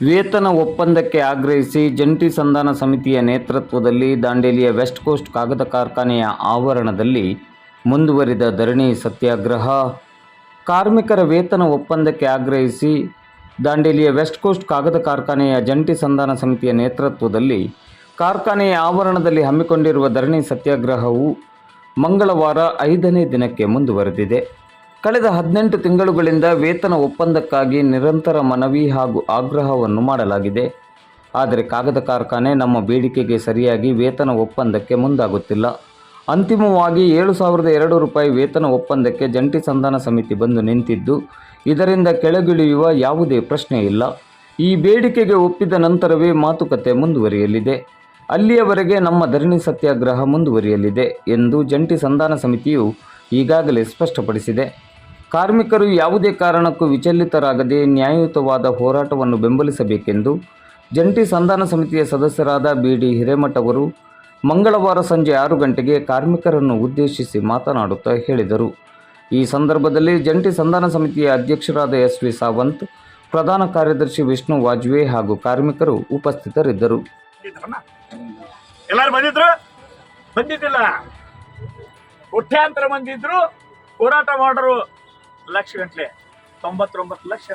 ವೇತನ ಒಪ್ಪಂದಕ್ಕೆ ಆಗ್ರಹಿಸಿ ಜಂಟಿ ಸಂಧಾನ ಸಮಿತಿಯ ನೇತೃತ್ವದಲ್ಲಿ ದಾಂಡೇಲಿಯ ವೆಸ್ಟ್ ಕೋಸ್ಟ್ ಕಾಗದ ಕಾರ್ಖಾನೆಯ ಆವರಣದಲ್ಲಿ ಮುಂದುವರಿದ ಧರಣಿ ಸತ್ಯಾಗ್ರಹ. ಕಾರ್ಮಿಕರ ವೇತನ ಒಪ್ಪಂದಕ್ಕೆ ಆಗ್ರಹಿಸಿ ದಾಂಡೇಲಿಯ ವೆಸ್ಟ್ ಕೋಸ್ಟ್ ಕಾಗದ ಕಾರ್ಖಾನೆಯ ಜಂಟಿ ಸಂಧಾನ ಸಮಿತಿಯ ನೇತೃತ್ವದಲ್ಲಿ ಕಾರ್ಖಾನೆಯ ಆವರಣದಲ್ಲಿ ಹಮ್ಮಿಕೊಂಡಿರುವ ಧರಣಿ ಸತ್ಯಾಗ್ರಹವು ಮಂಗಳವಾರ ಐದನೇ ದಿನಕ್ಕೆ ಮುಂದುವರೆದಿದೆ. ಕಳೆದ ಹದಿನೆಂಟು ತಿಂಗಳುಗಳಿಂದ ವೇತನ ಒಪ್ಪಂದಕ್ಕಾಗಿ ನಿರಂತರ ಮನವಿ ಹಾಗೂ ಆಗ್ರಹವನ್ನು ಮಾಡಲಾಗಿದೆ. ಆದರೆ ಕಾಗದ ಕಾರ್ಖಾನೆ ನಮ್ಮ ಬೇಡಿಕೆಗೆ ಸರಿಯಾಗಿ ವೇತನ ಒಪ್ಪಂದಕ್ಕೆ ಮುಂದಾಗುತ್ತಿಲ್ಲ. ಅಂತಿಮವಾಗಿ ಏಳು ಸಾವಿರದ ಎರಡು ರೂಪಾಯಿ ವೇತನ ಒಪ್ಪಂದಕ್ಕೆ ಜಂಟಿ ಸಂಧಾನ ಸಮಿತಿ ಬಂದು ನಿಂತಿದ್ದು, ಇದರಿಂದ ಕೆಳಗಿಳಿಯುವ ಯಾವುದೇ ಪ್ರಶ್ನೆ ಇಲ್ಲ. ಈ ಬೇಡಿಕೆಗೆ ಒಪ್ಪಿದ ನಂತರವೇ ಮಾತುಕತೆ ಮುಂದುವರಿಯಲಿದೆ. ಅಲ್ಲಿಯವರೆಗೆ ನಮ್ಮ ಧರಣಿ ಸತ್ಯಾಗ್ರಹ ಮುಂದುವರಿಯಲಿದೆ ಎಂದು ಜಂಟಿ ಸಂಧಾನ ಸಮಿತಿಯು ಈಗಾಗಲೇ ಸ್ಪಷ್ಟಪಡಿಸಿದೆ. ಕಾರ್ಮಿಕರು ಯಾವುದೇ ಕಾರಣಕ್ಕೂ ವಿಚಲಿತರಾಗದೆ ನ್ಯಾಯಯುತವಾದ ಹೋರಾಟವನ್ನು ಬೆಂಬಲಿಸಬೇಕೆಂದು ಜಂಟಿ ಸಂಧಾನ ಸಮಿತಿಯ ಸದಸ್ಯರಾದ ಬಿ ಡಿ ಹಿರೇಮಠ ಅವರು ಮಂಗಳವಾರ ಸಂಜೆ ಆರು ಗಂಟೆಗೆ ಕಾರ್ಮಿಕರನ್ನು ಉದ್ದೇಶಿಸಿ ಮಾತನಾಡುತ್ತಾ ಹೇಳಿದರು. ಈ ಸಂದರ್ಭದಲ್ಲಿ ಜಂಟಿ ಸಂಧಾನ ಸಮಿತಿಯ ಅಧ್ಯಕ್ಷರಾದ ಎಸ್ ವಿ ಸಾವಂತ್, ಪ್ರಧಾನ ಕಾರ್ಯದರ್ಶಿ ವಿಷ್ಣು ವಾಜ್ಪೇಯಿ ಹಾಗೂ ಕಾರ್ಮಿಕರು ಉಪಸ್ಥಿತರಿದ್ದರು. ಎಲ್ಲರೂ ಬಂದಿದ್ರು? ಬಂದಿದ್ದಿಲ್ಲ. ಹೋರಾಟ ಮಾಡೋರು ಲಕ್ಷ ಗಂಟ್ಲೆ, ತೊಂಬತ್ತೊಂಬತ್ತು ಲಕ್ಷ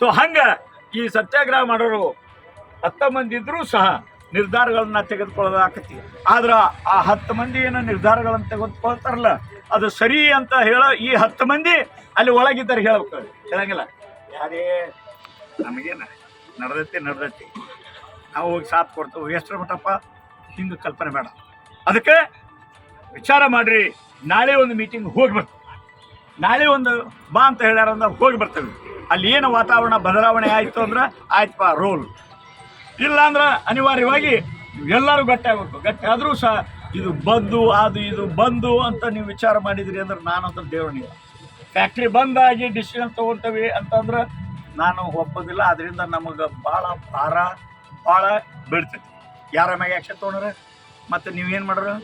ಸೊ ಹಂಗ ಈ ಸತ್ಯಾಗ್ರಹ ಮಾಡೋರು ಹತ್ತು ಮಂದಿ ಇದ್ರೂ ಸಹ ನಿರ್ಧಾರಗಳನ್ನ ತೆಗೆದುಕೊಳ್ಳೋದಾಕತಿ. ಆದ್ರೆ ಆ ಹತ್ತು ಮಂದಿ ಏನು ನಿರ್ಧಾರಗಳನ್ನ ತೆಗೆದುಕೊಳ್ತಾರಲ್ಲ, ಅದು ಸರಿ ಅಂತ ಹೇಳೋ ಈ ಹತ್ತು ಮಂದಿ ಅಲ್ಲಿ ಒಳಗಿದ್ದಾರೆ ಹೇಳ್ಬೇಕು. ಹೇಳಂಗಿಲ್ಲ. ಯಾರೇ ನಮಗೇನ, ನಡ್ದತಿ ನಡ್ದತಿ. ನಾವು ಹೋಗಿ ಸಾಥ್ ಕೊಡ್ತೇವೆ. ಎಷ್ಟರ ಮಟ್ಟಪ್ಪ ಹಿಂಗೆ ಕಲ್ಪನೆ ಬೇಡ. ಅದಕ್ಕೆ ವಿಚಾರ ಮಾಡ್ರಿ. ನಾಳೆ ಒಂದು ಮೀಟಿಂಗ್ ಹೋಗಿ ಬರ್ತೇವೆ ನಾಳೆ ಒಂದು ಬಾ ಅಂತ ಹೇಳ್ಯಾರ ಅಂದ್ರೆ ಹೋಗಿ ಬರ್ತೇವೆ. ಅಲ್ಲಿ ಏನು ವಾತಾವರಣ ಬದಲಾವಣೆ ಆಯಿತು ಅಂದ್ರೆ ಆಯ್ತಪ್ಪ ರೋಲ್ ಇಲ್ಲ ಅಂದ್ರೆ ಅನಿವಾರ್ಯವಾಗಿ ಎಲ್ಲರೂ ಗಟ್ಟಿ ಆಗಬೇಕು. ಗಟ್ಟಿ ಆದರೂ ಸಹ ಇದು ಬಂದು, ಅದು ಇದು ಬಂದು ಅಂತ ನೀವು ವಿಚಾರ ಮಾಡಿದಿರಿ ಅಂದ್ರೆ ನಾನಂತೂ ದೇವಣಿಲ್ಲ ಫ್ಯಾಕ್ಟ್ರಿ ಬಂದಾಗಿ ಡಿಸಿಷನ್ ತೊಗೊಳ್ತೇವೆ ಅಂತಂದ್ರೆ ನಾನು ಒಪ್ಪೋದಿಲ್ಲ. ಅದರಿಂದ ನಮಗೆ ಭಾಳ ಭಾರ, ಭಾಳ ಬೀಳ್ತೈತಿ. ಯಾರ ಮ್ಯಾಗ ಆ್ಯಕ್ಷನ್ ತೊಗೊಂಡ್ರೆ? ಮತ್ತು ನೀವೇನು ಮಾಡ್ರು?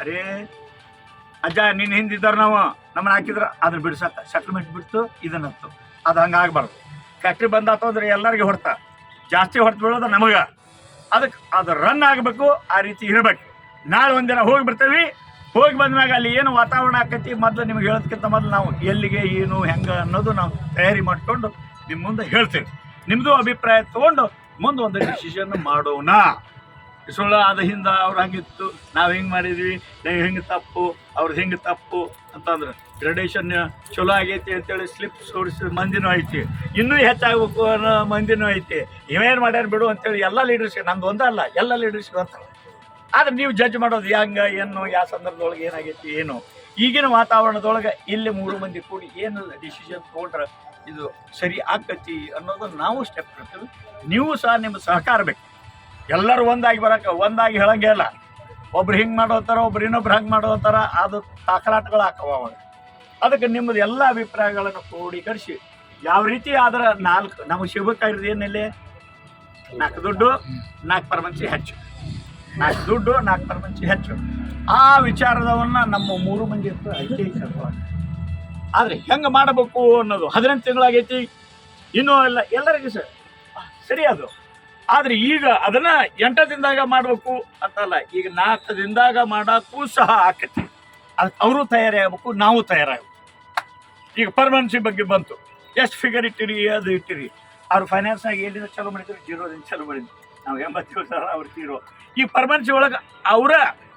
ಅರೇ, ಅಜ್ಜ ನಿನ್ನ ಹಿಂದಿದ್ದಾರೆ ನಾವು. ನಮ್ಮನ್ನ ಹಾಕಿದ್ರೆ ಅದ್ರ ಬಿಡ್ಸಕ್ಕ ಸೆಟ್ಲ್ಮೆಂಟ್ ಬಿಡ್ತು ಇದನ್ನತ್ತು ಅದು ಹಂಗೆ ಆಗಬಾರ್ದು. ಫ್ಯಾಕ್ಟ್ರಿ ಬಂದಾತು ಅಂದ್ರೆ ಎಲ್ಲರಿಗೂ ಹೊಡ್ತ ಜಾಸ್ತಿ ಹೊಡೆದು ಬೀಳೋದು ನಮಗೆ. ಅದಕ್ಕೆ ಅದು ರನ್ ಆಗಬೇಕು, ಆ ರೀತಿ ಇರಬೇಕು. ನಾಳೆ ಒಂದಿನ ಹೋಗಿ ಬರ್ತೇವೆ. ಹೋಗಿ ಬಂದ್ಮ್ಯಾಗ ಅಲ್ಲಿ ಏನು ವಾತಾವರಣ ಆಕೈತಿ ಮೊದಲು ನಿಮ್ಗೆ ಹೇಳೋದಕ್ಕಿಂತ ಮೊದಲು ನಾವು ಎಲ್ಲಿಗೆ, ಏನು, ಹೆಂಗೆ ಅನ್ನೋದು ನಾವು ತಯಾರಿ ಮಾಡಿಕೊಂಡು ನಿಮ್ಮ ಮುಂದೆ ಹೇಳ್ತೇವೆ. ನಿಮ್ಮದು ಅಭಿಪ್ರಾಯ ತೊಗೊಂಡು ಮುಂದೆ ಒಂದು ಡಿಸಿಷನ್ ಮಾಡೋಣ. ಸುಳ್ಳು ಆದ ಹಿಂದೆ ಅವ್ರು ಹಂಗಿತ್ತು. ನಾವು ಹೆಂಗೆ ಮಾಡಿದ್ವಿ? ನೀವು ಹೆಂಗೆ ತಪ್ಪು? ಅವ್ರು ಹೆಂಗೆ ತಪ್ಪು? ಅಂತಂದ್ರೆ. ಗ್ರಡೇಷನ್ ಚಲೋ ಆಗೈತಿ ಅಂತೇಳಿ ಸ್ಲಿಪ್ ಸೋಡಿಸಿ ಮಂದಿನೂ ಐತಿ. ಇನ್ನೂ ಹೆಚ್ಚಾಗಬೇಕು ಅನ್ನೋ ಮಂದಿನೂ ಐತಿ. ಇವೇನು ಮಾಡ್ಯಾರ ಬಿಡು ಅಂತೇಳಿ ಎಲ್ಲ ಲೀಡರ್ಶಿಪ್ ನಂದು ಒಂದಲ್ಲ, ಎಲ್ಲ ಲೀಡರ್ಸ್ ಅಂತ ಆದ್ರೆ ನೀವು ಜಡ್ಜ್ ಮಾಡೋದು ಹೆಂಗೆ, ಏನು, ಯಾವ ಸಂದರ್ಭದೊಳಗೆ ಏನಾಗೈತಿ, ಏನು? ಈಗಿನ ವಾತಾವರಣದೊಳಗೆ ಇಲ್ಲಿ ಮೂರು ಮಂದಿ ಕೂಡಿ ಏನು ಡಿಸಿಷನ್ ತೊಗೊಂಡ್ರೆ ಇದು ಸರಿ ಆಕತಿ ಅನ್ನೋದು ನಾವು ಸ್ಟೆಪ್ ಇರ್ತೀವಿ ನೀವು ಸಹ ನಿಮ್ಮ ಸಹಕಾರ ಬೇಕು. ಎಲ್ಲರೂ ಒಂದಾಗಿ ಬರೋಕೆ, ಒಂದಾಗಿ ಹೇಳಂಗೆ ಇಲ್ಲ. ಒಬ್ರು ಹಿಂಗೆ ಮಾಡೋತಾರ ಒಬ್ರು ಇನ್ನೊಬ್ರು ಹಂಗೆ ಮಾಡೋತಾರ ಅದು ತಾಕಲಾಟಗಳು ಹಾಕವ ಅವಾಗ. ಅದಕ್ಕೆ ನಿಮ್ಮದು ಎಲ್ಲ ಅಭಿಪ್ರಾಯಗಳನ್ನು ಕ್ರೋಢೀಕರಿಸಿ ಯಾವ ರೀತಿ ಆದ್ರೆ ನಾಲ್ಕು, ನಮಗೆ ಇರೋದು ಏನಿಲ್ಲ? ನಾಲ್ಕು ದುಡ್ಡು ನಾಲ್ಕು ಪರಮಂಚಿ ಹೆಚ್ಚು. ನಾಲ್ಕು ದುಡ್ಡು ನಾಲ್ಕು ಪರಮಂಚಿ ಹೆಚ್ಚು. ಆ ವಿಚಾರದವನ್ನ ನಮ್ಮ ಮೂರು ಮಂದಿ ಐತಿ ಐತೆ ಆದರೆ ಹೆಂಗೆ ಮಾಡಬೇಕು ಅನ್ನೋದು ಹದಿನೆಂಟು ತಿಂಗಳಾಗೈತಿ, ಇನ್ನೂ ಎಲ್ಲ ಎಲ್ಲರಿಗೂ ಸರ್, ಸರಿ ಅದು. ಆದ್ರೆ ಈಗ ಅದನ್ನ ಎಂಟ ದಿನದಾಗ ಮಾಡಬೇಕು ಅಂತಲ್ಲ. ಈಗ ನಾಲ್ಕು ದಿನದಾಗ ಮಾಡಕ್ಕೂ ಸಹ ಆಕತಿ. ಅವರು ತಯಾರಿ ಆಗ್ಬೇಕು ನಾವು ತಯಾರಾಗಬೇಕು. ಈಗ ಪರ್ಮನೆನ್ಸಿ ಬಗ್ಗೆ ಬಂತು. ಎಷ್ಟು ಫಿಗರ್ ಇಟ್ಟಿರಿ, ಅದು ಇಟ್ಟಿರಿ. ಅವ್ರು ಫೈನಾನ್ಸ್ನಾಗ ಎಲ್ಲಿಂದ ಚಲೋ ಮಾಡಿದ್ರು? ಜೀರೋದಿಂದ ಚಲೋ ಮಾಡಿದ್ರು. ನಾವು ಎಂಬತ್ತೇಳು ಸಾವಿರ ಅವ್ರು ಜೀರೋ ಈ ಪರ್ಮನೆನ್ಸಿ ಒಳಗೆ ಅವರ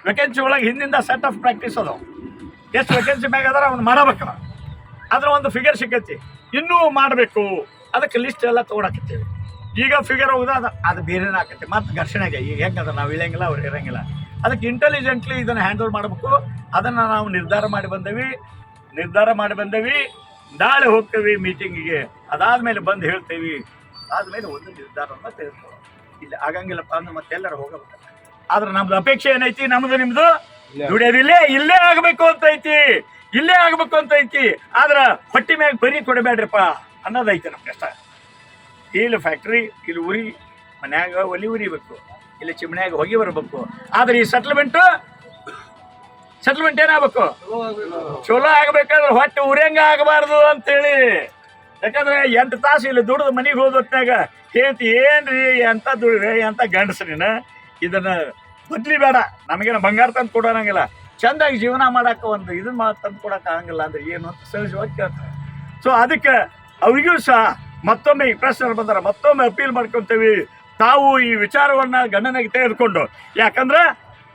ವೆಕೆನ್ಸಿ ಒಳಗೆ ಹಿಂದಿಂದ ಸೆಟ್ ಆಫ್ ಪ್ರಾಕ್ಟೀಸ್ ಅದು ಎಷ್ಟು ವೆಕೆನ್ಸಿ ಮ್ಯಾಗ ಅವ್ನು ಮಾಡಬೇಕಲ್ಲ. ಅದ್ರ ಒಂದು ಫಿಗರ್ ಸಿಕ್ಕೈತಿ. ಇನ್ನೂ ಮಾಡಬೇಕು. ಅದಕ್ಕೆ ಲಿಸ್ಟ್ ಎಲ್ಲ ತೊಗೊಳಕತ್ತೀವಿ ಈಗ ಫಿಗರ್ ಹೋದ ಅದು ಅದು ಬೇರೆನೇ ಆಕೈತಿ ಮತ್ತೆ ಘರ್ಷಣೆಗೆ ಈಗ ಹೆಂಗದ ನಾವು ಇಳಂಗಿಲ್ಲ ಅವ್ರು ಇರಂಗಿಲ್ಲ. ಅದಕ್ಕೆ ಇಂಟೆಲಿಜೆಂಟ್ಲಿ ಇದನ್ನು ಹ್ಯಾಂಡಲ್ ಮಾಡಬೇಕು. ಅದನ್ನು ನಾವು ನಿರ್ಧಾರ ಮಾಡಿ ಬಂದೇವಿ. ನಿರ್ಧಾರ ಮಾಡಿ ಬಂದೇವಿ. ನಾಳೆ ಹೋಗ್ತೇವೆ ಮೀಟಿಂಗಿಗೆ ಅದಾದ್ಮೇಲೆ ಬಂದು ಹೇಳ್ತೇವೆ. ಆದಮೇಲೆ ಒಂದು ನಿರ್ಧಾರವನ್ನು ತೆಗೆದುಕೊಳ್ಳೋಣ ಇಲ್ಲಿ ಆಗಂಗಿಲ್ಲಪ್ಪ ಅಂದ್ರೆ ಮತ್ತೆಲ್ಲರೂ ಹೋಗಬೇಕು ಆದ್ರೆ ನಮ್ದು ಅಪೇಕ್ಷೆ ಏನೈತಿ? ನಮ್ದು ನಿಮ್ದು ದುಡಿಯೋದಿಲ್ಲೇ ಇಲ್ಲೇ ಆಗಬೇಕು ಅಂತ ಐತಿ. ಇಲ್ಲೇ ಆಗಬೇಕು ಅಂತ ಐತಿ. ಆದ್ರೆ ಹೊಟ್ಟಿ ಮ್ಯಾಗ ಬರೀ ಕೊಡಬೇಡ್ರಿಪ್ಪ ಅನ್ನೋದೈತಿ ನಮ್ಮ ಕಷ್ಟ ಇಲ್ಲಿ ಫ್ಯಾಕ್ಟ್ರಿ ಇಲ್ಲಿ ಉರಿ, ಮನ್ಯಾಗ ಒಲಿ ಉರಿಬೇಕು. ಇಲ್ಲಿ ಚಿಮಣ್ಯಾಗ ಹೋಗಿ ಬರಬೇಕು. ಆದ್ರೆ ಈ ಸೆಟ್ಲ್ಮೆಂಟ್ ಸೆಟ್ಲ್ಮೆಂಟ್ ಏನಾಗಬೇಕು? ಚಲೋ ಆಗ್ಬೇಕಾದ್ರೆ ಹೊಟ್ಟೆ ಉರಿಯಂಗ ಆಗಬಾರ್ದು ಅಂತೇಳಿ. ಯಾಕಂದ್ರೆ ಎಂಟು ತಾಸು ಇಲ್ಲಿ ದುಡಿದು ಮನೆಗೆ ಹೋದ ಹೊತ್ನಾಗ ಹೇಳ್ತಿ ಏನ್ರಿ ಎಂತ ದುಡಿದ್ರೆ ಎಂತ ಗಂಡಸ್ರಿನ ಇದನ್ನ ಬದ್ಲಿ ಬೇಡ. ನಮಗೇನು ಬಂಗಾರ ತಂದು ಕೊಡೋನಂಗಿಲ್ಲ ಚಂದಾಗಿ ಜೀವನ ಮಾಡಕ್ಕೆ ಒಂದು ಇದನ್ನ ತಂದು ಕೊಡಕ್ಕೆ ಆಗಂಗಿಲ್ಲ ಅಂದ್ರೆ ಏನು? ಅಂತ ಸಹಜವಾಗಿ ಕೇಳ್ತಾರೆ. ಸೊ ಅದಕ್ಕೆ ಅವರಿಗೂ ಸಹ ಮತ್ತೊಮ್ಮೆ ಈ ಪ್ರಶ್ನೆ ಬಂದಾರ ಮತ್ತೊಮ್ಮೆ ಅಪೀಲ್ ಮಾಡ್ಕೊತೀವಿ. ತಾವು ಈ ವಿಚಾರವನ್ನ ಗಣನೆಗೆ ತೆಗೆದುಕೊಂಡು. ಯಾಕಂದ್ರೆ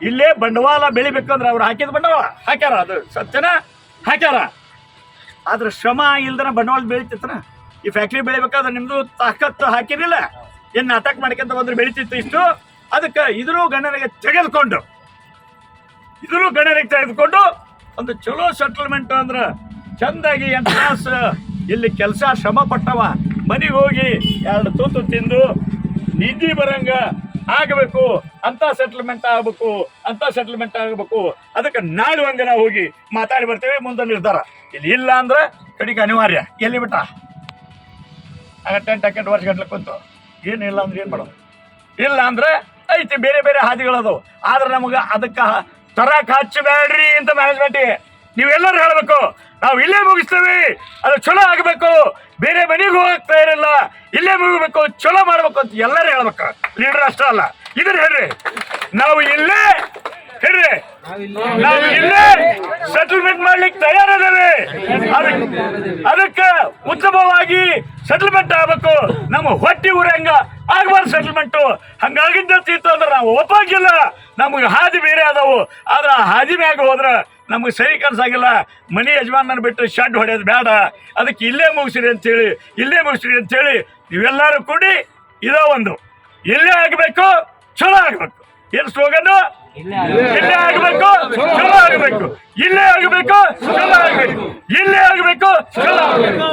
ಇಲ್ಲೇ ಬಂಡವಾಳ ಬೆಳಿಬೇಕಂದ್ರೆ ಅವ್ರು ಹಾಕಿದ ಬಂಡವಾಳ. ಹಾಕ್ಯಾರ ಅದು ಸತ್ಯನ? ಹಾಕ್ಯಾರ. ಆದ್ರೆ ಶ್ರಮ ಇಲ್ದನ ಬಂಡವಾಳ ಬೆಳಿತಿತ್ತನ? ಈ ಫ್ಯಾಕ್ಟ್ರಿ ಬೆಳಿಬೇಕಾದ್ರೆ ನಿಮ್ದು ತಾಕತ್ತು ಹಾಕಿರಲಿಲ್ಲ. ಏನು ನಾಟಕ ಮಾಡ್ಕೊಂತ ಬಂದ್ರೆ ಬೆಳಿತಿತ್ತು ಇಷ್ಟು? ಅದಕ್ಕೆ ಇದ್ರೂ ಗಣನೆಗೆ ತೆಗೆದುಕೊಂಡು. ಇದ್ರೂ ಗಣನೆಗೆ ತೆಗೆದುಕೊಂಡು ಒಂದು ಚಲೋ ಸೆಟಲ್ಮೆಂಟ್ ಅಂದ್ರೆ ಚಂದಾಗಿ ಎಂಟು ಇಲ್ಲಿ ಕೆಲಸ ಶ್ರಮ ಪಟ್ಟವ. ಮನೆಗೆ ಹೋಗಿ ಎರಡು ತುತ್ತು ತಿಂದು ನಿಧಿ ಬರಂಗ ಆಗಬೇಕು, ಅಂತ ಸೆಟಲ್ಮೆಂಟ್ ಆಗಬೇಕು, ಅಂತ ಸೆಟಲ್ಮೆಂಟ್ ಆಗಬೇಕು. ಅದಕ್ಕೆ ನಾಳೆ ನಾವು ಹೋಗಿ ಮಾತಾಡಿ ಬರ್ತೇವೆ, ಮುಂದೆ ನಿರ್ಧಾರ. ಇಲ್ಲಿ ಇಲ್ಲ ಅಂದ್ರೆ ಕಡೆಗೆ ಅನಿವಾರ್ಯ. ಎಲ್ಲಿ ಬಿಟ್ಟ ಆಗ ಟೆಂಟ್ ಹಾಕೊಂಡು ವರ್ಷ ಗಂಟ್ಲೆ ಕುಂತು. ಏನಿಲ್ಲ ಅಂದ್ರೆ ಏನು ಮಾಡೋದು? ಇಲ್ಲ ಅಂದ್ರೆ ಐತಿ, ಬೇರೆ ಬೇರೆ ಹಾದಿಗಳದು ಆದ್ರೆ ನಮಗೆ ಅದಕ್ಕೆ ತರಕ್ಕೆ ಹಚ್ಚಬೇಡ್ರಿ ಅಂತ ಮ್ಯಾನೇಜ್ಮೆಂಟಿಗೆ ನೀವೆಲ್ಲರೂ ಹೇಳಬೇಕು, ನಾವು ಇಲ್ಲೇ ಮುಗಿಸ್ತೇವೆ, ಅದು ಚಲೋ ಆಗಬೇಕು, ಬೇರೆ ಮನೆಗೆ ಹೋಗ್ತಾ ತಯಾರಿಲ್ಲ ಇಲ್ಲೇ ಮುಗಿಬೇಕು ಚಲೋ ಮಾಡ್ಬೇಕು ಅಂತ ಎಲ್ಲರೂ ಹೇಳ್ಬೇಕು. ಲೀಡರ್ ಅಷ್ಟೇ ಅಲ್ಲ, ಇದನ್ನ ಹೇಳ್ರಿ. ನಾವು ಇಲ್ಲೇ, ಹೇಳ್ರಿ. ನಾವು ಇಲ್ಲೇ ಸೆಟಲ್ಮೆಂಟ್ ಮಾಡ್ಲಿಕ್ಕೆ ತಯಾರಿದ್ದೇವೆ. ಅದಕ್ಕೆ ಉತ್ತಮವಾಗಿ ಸೆಟಲ್ಮೆಂಟ್ ಆಗ್ಬೇಕು. ನಮ್ಮ ಹೊಟ್ಟಿ ಊರಂಗ ಆಗ್ಬಾರ್ದು ಸೆಟಲ್ಮೆಂಟ್ ಹಂಗಾಗಿದ್ದಿತ್ತು ಅಂದ್ರೆ ನಾವು ಒಪ್ಪಾಗಿಲ್ಲ. ನಮಗೆ ಹಾದಿ ಬೇರೆ ಅದಾವು ಆದ್ರೆ ಆ ಹಾದಿ ಮ್ಯಾಗ ಹೋದ್ರೆ ನಮಗೆ ಸರಿ ಕನ್ಸಾಗಿಲ್ಲ, ಮನೆ ಯಜಮಾನನ ಬಿಟ್ಟು ಶಡ್ ಹೊಡೆಯೋದು ಬೇಡ. ಅದಕ್ಕೆ ಇಲ್ಲೇ ಮುಗಿಸ್ರಿ ಅಂತೇಳಿ, ಇಲ್ಲೇ ಮುಗಿಸ್ರಿ ಅಂತೇಳಿ ನೀವೆಲ್ಲರೂ ಕೂಡಿ ಇದೋ ಒಂದು. ಇಲ್ಲೇ ಆಗಬೇಕು ಚಲೋ ಆಗಬೇಕು. ಏನು ಸ್ಲೋಗನ್ನು ಇಲ್ಲೇ ಆಗಬೇಕು ಚಲೋ ಆಗಬೇಕು. ಇಲ್ಲೇ ಆಗಬೇಕು ಚಲೋ ಆಗಬೇಕು. ಇಲ್ಲೇ ಆಗಬೇಕು ಚಲೋ ಆಗಬೇಕು.